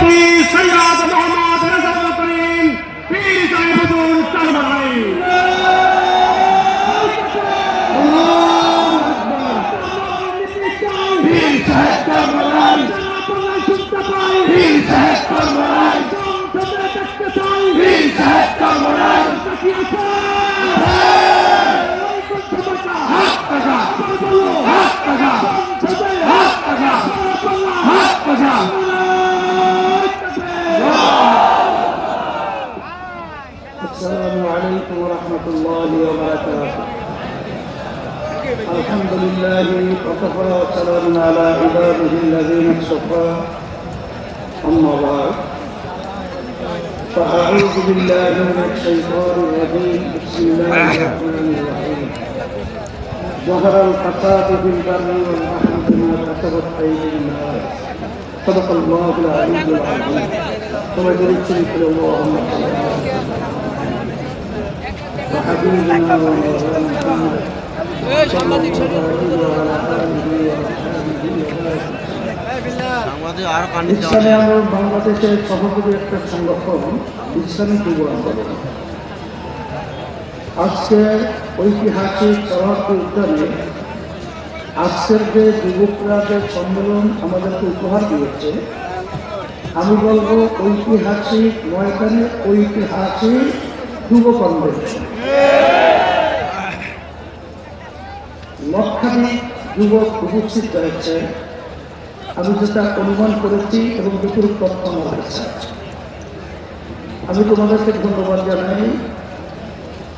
মুফতি সৈয়দ মোহাম্মদ রেজাউল করিম পীর সাহেব কারবালাই পীর সাহেব কারবালাই পীর সাহেব কারবালাই পীর সাহেব কারবালাই على عباده الذين اصطفى أما بعد فأعوذ بالله من الشيطان الرجيم بسم الله الرحمن الرحيم ظهر الفساد في البر والبحر بما كسبت أيدي الناس صدق الله العلي العظيم ثم يريد اللهم صل على وحبيبنا ومولانا محمد صلى الله عليه وعلى আমাদের আর পানি ইসলামী আন্দোলন বাংলাদেশের সভাপতি একটা সংগঠন ইসলামী যুব আন্দোলন। আজকে ঐতিহাসিক সভাপতি উদ্যানে আজকের যে যুবকরা যে সম্মেলন আমাদেরকে উপহার দিয়েছে আমি বলব ঐতিহাসিক ময়দানে ঐতিহাসিক যুব কনভেনশন লক্ষাধিক যুবক উপস্থিত রয়েছে। আমি যেটা অনুমান করেছি এবং দুপুর তথ্য আমার কাছে আমি তোমাদেরকে ধন্যবাদ জানাই,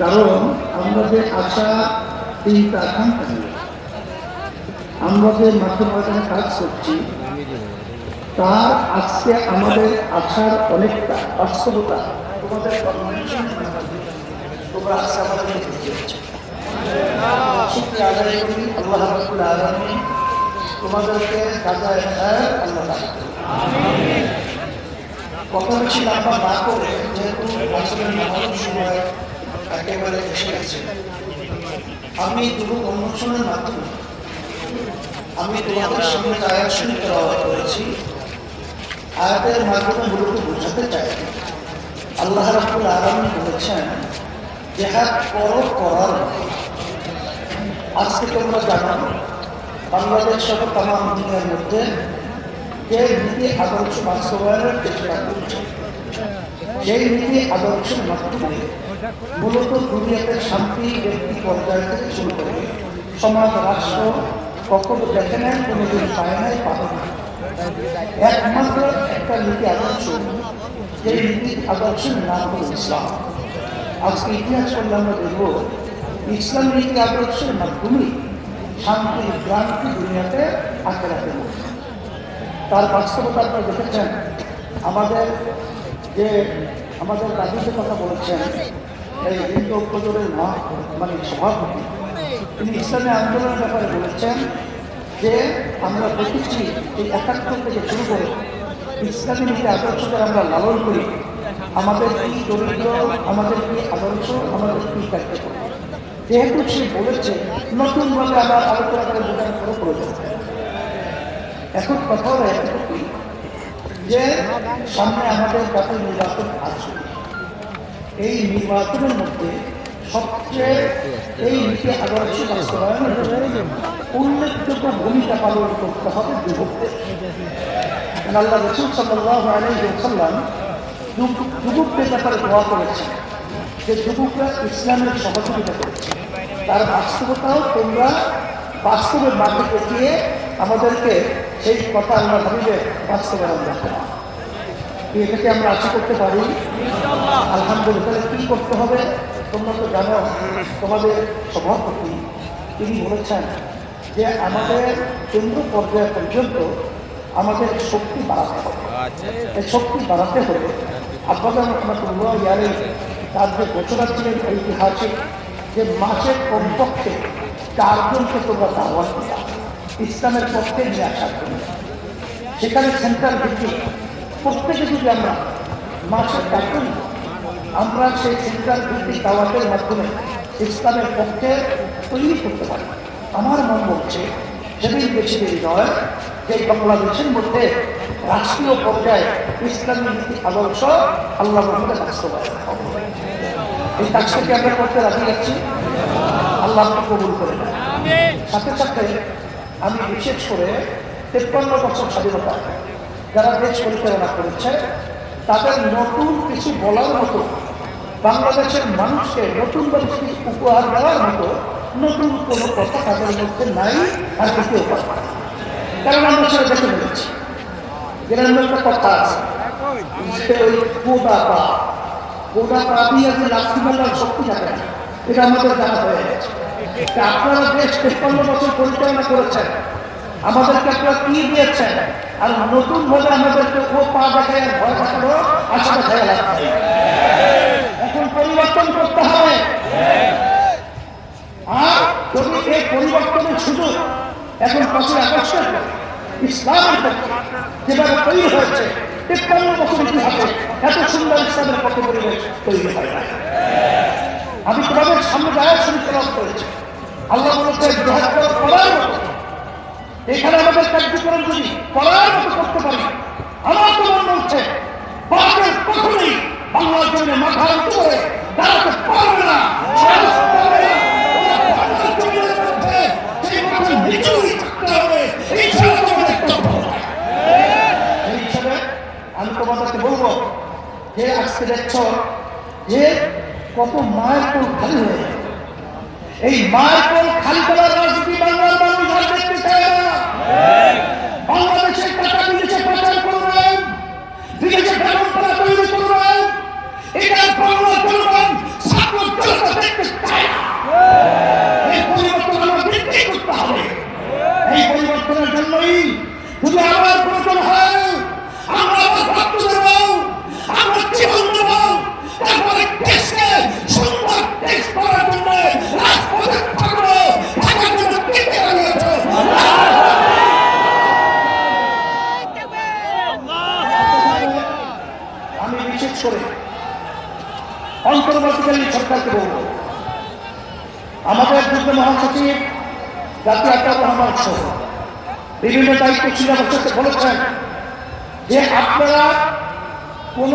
কারণ আমরা যে আশা চিন্তা আকাঙ্ক্ষা আমরা যে মাঠে ময়দানে কাজ করছি, তার আজকে আমাদের আশার অনেকটা বাস্তবতা তোমাদের তোমরা আজকে আমাদের আল্লাহ তোমাদেরকে খায় আল্লাহ। কথা বেশি লম্বা না করে, যেহেতু নামাজ সময় একেবারে এসে গেছে আমি দুটো কর্মশনের মাধ্যমে আমি তোমাদের সামনে যে আয়াত শুনে তেলাওয়াত করেছি আয়াতের মাধ্যমে মূলত বোঝাতে চাই আল্লাহ রাব্বুল আলামিন বলেছেন, জেহাদ করো করার। আজকে তোমরা জানো বাংলাদেশ সহ তাম দুনিয়ার মধ্যে যে নীতি আদর্শ বাস্তবায়নের চেষ্টা করছে, সেই নীতি আদর্শের মাধ্যমে মূলত দুনিয়াতে শান্তি, ব্যক্তি, পর্যায় থেকে শুরু করে সমাজ, রাষ্ট্র কখনো দেখে নেয় কোনোদিন পায় নাই, পাবে না একমাত্র একটা নীতি আদর্শ যে নীতি আদর্শের নাম হল ইসলাম। আজকে ইতিহাস করলে আমরা দেখব, ইসলাম নীতি আদর্শের মাধ্যমেই শান্তি ক্রান্তি দুনিয়াতে আঁকে রাখে তার বাস্তবতা আপনারা দেখেছেন। আমাদের যে, আমাদের দাদু কথা বলেছেন, এই হিন্দু ঐক্যজোড়ের মা মানে সভাপতি, তিনি ইসলামী আন্দোলনের ব্যাপারে বলেছেন যে, আমরা দেখেছি এই একাত্তর থেকে শুরু করে ইসলামী নীতি আদর্শকে আমরা লালন করি। আমাদের কি দরিদ্র, আমাদের কি আদর্শ, আমাদের কি কার্যক্রম যেহেতু সে বলেছে নতুনভাবে আবার আলোচনা করে বোঝানো করে প্রয়োজন এখন কথা হলো যে, সামনে আমাদের জাতীয় নির্বাচন আছে। এই নির্বাচনের মধ্যে সবচেয়ে এই নীতি আদর্শ বাস্তবায়নের জন্য উল্লেখযোগ্য ভূমিকা পালন করতে হবে যুবকদের। আল্লাহ রসুল সাল্লাহ আলাইসাল্লাম যুবকদের ব্যাপারে দোয়া করেছেন। যে যুবকরা ইসলামের সহযোগিতা করেছে তার বাস্তবতাও তোমরা বাস্তবের মাঠে দেখিয়ে আমাদেরকে সেই কথা আমরা ভাবিবে বাস্তবায়ন রাখো কি এটাকে আমরা আশা করতে পারি? আলহামদুলিল্লাহ কি করতে হবে? তোমরা তো জানো তোমাদের সভাপতি তিনি বলেছেন যে আমাদের কেন্দ্র পর্যায় পর্যন্ত আমাদের শক্তি বাড়াতে হবে। এই শক্তি বাড়াতে হলে আব্বাজান রহমতুল্লাহ ইয়ারে তার যে ঘোষণা ছিলেন ঐতিহাসিক যে মাসের কমপক্ষে চারজনকে তোমরা দাওয়াত দিলা, ইসলামের পক্ষে নিয়ে আসার জন্য সেখানে সেন্ট্রাল ভিত্তিক প্রত্যেকে যদি আমরা মাসের চারজন আমরা সেই সেন্ট্রাল ভিত্তিক দাওয়াতের মাধ্যমে ইসলামের পক্ষে তৈরি করতে পারি। আমার মন বলছে, সেদিন বেশি দেরি নয়। যে বাংলাদেশের মধ্যে রাষ্ট্রীয় পর্যায়ে ইসলামী নীতি আদর্শ আল্লাহ রহমতে বাস্তবায়ন হবে। এই কাজটাকে আমরা করতে রাজি যাচ্ছি আল্লাহ কবুল করে। সাথে সাথে আমি বিশেষ করে তেপ্পান্ন বছর স্বাধীনতা যারা দেশ পরিচালনা করেছে, তাদের নতুন কিছু বলার মতো, বাংলাদেশের মানুষকে নতুন কিছু উপহার দেওয়ার মতো, নতুন কোনো কথা তাদের মধ্যে নাই আর দ্বিতীয় কথা একটা আমাদেরকে আপনারা কি দিয়েছেন? আর নতুন ভাবে আমাদেরকে ও পা দেখায় ভয় দেখানো আশা দেখায় লাগছে। এখন পরিবর্তন করতে হবে। আর যদি এই পরিবর্তনের সুযোগ এখন আগস্টের পর ইসলামের পক্ষে যেভাবে তৈরি হয়েছে, তেপ্পান্ন বছর ইতিহাসে এত সুন্দর ইসলামের পক্ষে পরিবেশ তৈরি হয় না আমি তোমাদের সামনে শুরু করার করেছি। আল্লাহ বলেছে জহাদ করার মতো এখানে আমাদের কার্যক্রম যদি করার মতো করতে পারি, আমার তো মনে হচ্ছে বাপের কখনোই বাংলার জন্য মাথা উঁচু দাঁড়াতে পারবে না সাহস পাবে না। ওরা বাংলার জমিনের মধ্যে সেই মাথা নিচুই থাকতে হবে। এই ছাড়া তোমাদের তত্ত্ব নয়। সেই হিসাবে আমি তোমাদেরকে বলব যে আজকে দেখছ যে কত মায়ের কোল খালি হয়ে। এই মায়ের কোল খালি করার রাজনীতি বাংলার মানুষ আর দেখতে চায় না। বাংলাদেশের টাকা বিদেশে পাচার করবেন, বিদেশে ব্যবস্থা তৈরি করবেন, এটা বাংলা জনগণ ছাত্র জনতা দেখতে চায় না। এই পরিবর্তন আমাদেরকে করতে হবে। এই পরিবর্তনের জন্যই যদি আমার প্রয়োজন হয় আমরা আবার রক্ত দেব আমরা জীবন দেব তারপরে দেশকে সুন্দর দেশ করার জন্য রাজপথে থাকব থাকার জন্য কেটে রয়েছে আমি বিশেষ করে সরকারকে বলব। আমাদের যুগ্ম মহাসচিব, জাতীয় আকার রহমান বলেছেন যে আপনারা কোন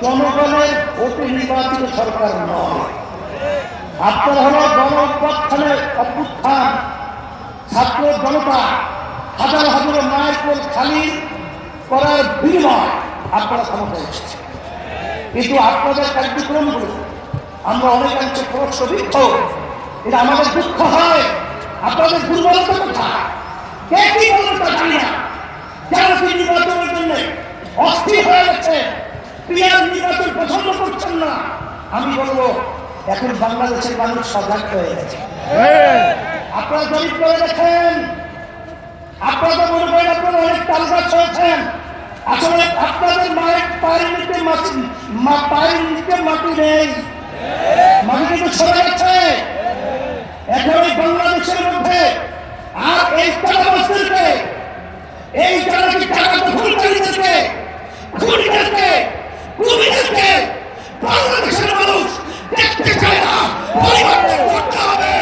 জনগণের ভোটে নির্বাচিত সরকার নয়। আপনারা হলো গণ অভ্যুত্থান, ছাত্র জনতা, হাজার হাজার মায়ের খালি করার বিনিময় আপনারা এসেছেন। কিন্তু আপনাদের কার্যক্রমগুলো আমরা অনেকাংশে প্রশ্নবিদ্ধ এটা আমাদের দুঃখ হয়। আপনাদের দুর্বলতা কোথায়? কে কি বলবে তা জানি না। যারা কি নির্বাচনের জন্য অস্থির হয়ে গেছে ক্রিয়ার নির্বাচন পছন্দ করছেন না। আমি বলব, এখন বাংলাদেশের মানুষ সজাগ হয়ে গেছে। আপনারা জরিপ করে দেখেন আপনারা তো মনে করেন আপনারা অনেক তাল গাছ হয়েছেন। আসলে আপনাদের মায়ের পায়ের নিচে মাটি পায়ের নিচে মাটি নেই। কিন্তু সরে গেছে এখন বাংলাদেশের মধ্যে। আর এই টাকাবাসদেরকে এই যারা কি টাকা দখলকারীদেরকে খুনিদেরকে কুমিদেরকে বাংলাদেশের মানুষ দেখতে চায় না পরিবর্তন করতে হবে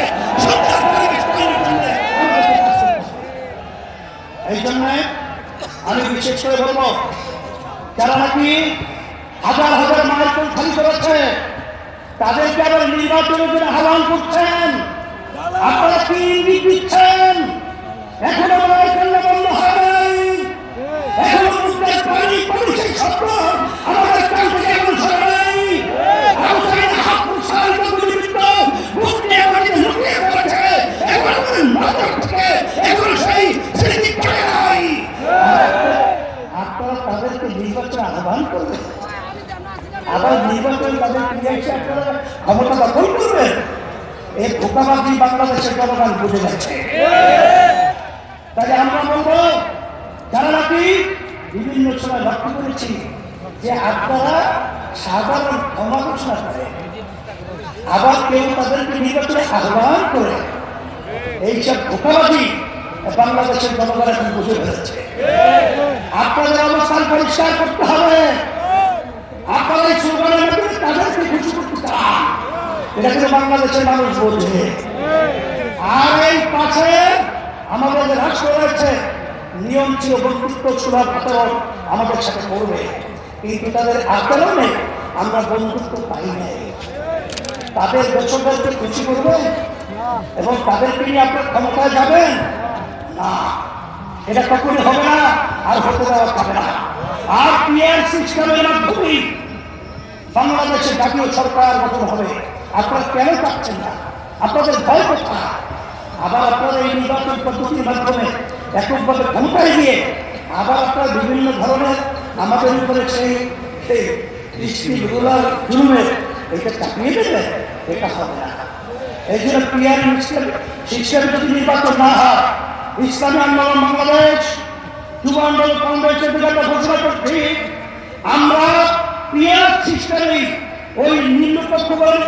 সুন্দর পরিবেশ তৈরির জন্য আমাদেরকে কাজ করতে হবে। এই জন্য আমি বিশেষ করে বলব যারা নাকি হাজার হাজার মাইল খালি করেছে তাদেরকে আবার নির্বাচনের জন্য আহ্বান করছেন ইঙ্গিত দিচ্ছেন মায়ের কান্না হয় নাই এখনও আমাদের নজর থেকে এখন সেই স্মৃতি চলে নাই। আপনারা আবার নির্বাচন তাদের ফিরে এসে আপনারা ক্ষমতা দখল করবেন? এই ধোকাবাজি বাংলাদেশের জনগণ বুঝে যাচ্ছে। তাই আমরা বলব, যারা নাকি বিভিন্ন সময় লক্ষ্য করেছি যে আপনারা সাধারণ ক্ষমা ঘোষণা করে, আবার কেউ তাদেরকে নির্বাচনে আহ্বান করে, এইসব ধোকাবাজি বাংলাদেশের জনগণ এখন বুঝে ফেলেছে আপনাদের অবস্থান পরিষ্কার করতে হবে। আপনারা এই স্লোগানের তাদেরকে খুশি এটা বাংলাদেশের মানুষ বোঝে আর এই পাশে আমাদের যে রাষ্ট্র রয়েছে নিয়ম ছিল বন্ধুত্ব সুলভ আচরণ আমাদের সাথে করবে। কিন্তু তাদের আচরণে আমরা বন্ধুত্ব পাই নাই। তাদের দর্শকদেরকে খুশি করবেন এবং তাদেরকে নিয়ে আপনার ক্ষমতায় যাবেন? না। এটা কখনই হবে না, আর হতে দেওয়া যাবে না। আর পিয়ার সিস্টেমের মাধ্যমেই বাংলাদেশের জাতীয় সরকার গঠন হবে। আপনারা কেন চাচ্ছেন না? আপনাদের ভয় কোথায় আবার আপনারা এই নির্বাচন পদ্ধতির মাধ্যমে এককভাবে ক্ষমতায় গিয়ে আবার আপনারা বিভিন্ন ধরনের আমাদের উপরে সেই সেই দৃষ্টি রুলার জুলুমের এটা চাপিয়ে দেবে? এটা হবে না। এই জন্য পিয়ার সিস্টেম যদি নির্বাচন না হয় আন্দোলন বাংলাদেশ, যুব আন্দোলন কংগ্রেসের ঘোষণা করছি, আমরা পিয়ার সিস্টেমে ওই নিম্নপক্ষ বলেন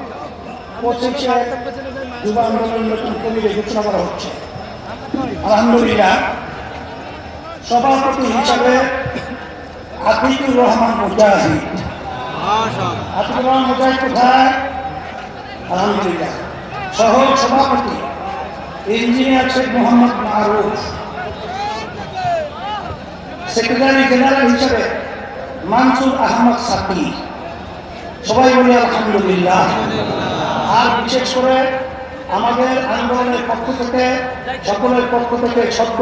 পঁচিশে যুব আন্দোলন নতুন কমিটি ঘোষণা হচ্ছে আলহামদুলিল্লাহ সভাপতি হিসাবে আতিকুর রহমান মুজাহিদ আতিকুর রহমান মুজাহিদ কোথায় আলহামদুলিল্লাহ সহ সভাপতি engineer Sheikh Mohammad Maruf secretary general হিসেবে মানসুর আহমদ সাকি সবাই আলহামদুলিল্লাহ। আর বিশেষ করে আমাদের আন্দোলনের পক্ষ থেকে, সকলের পক্ষ থেকে সত্য।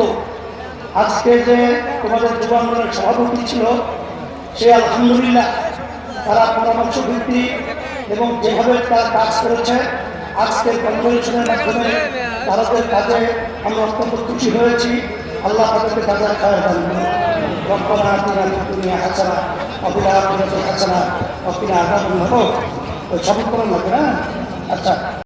আজকে যে তোমাদের যুব আন্দোলনের সভাপতি ছিল, সে আলহামদুলিল্লাহ তারা পরামর্শ, ভিত্তি এবং যেভাবে তারা কাজ করেছে, আজকের কনভেনশনের মাধ্যমে ভারতের কাজে আমরা অত্যন্ত খুশি হয়েছি। আল্লাহ তাদেরকে তাদের খায় দান রক্ষণা দুনিয়া হোক ওই সব করেন লাগবে না? আচ্ছা।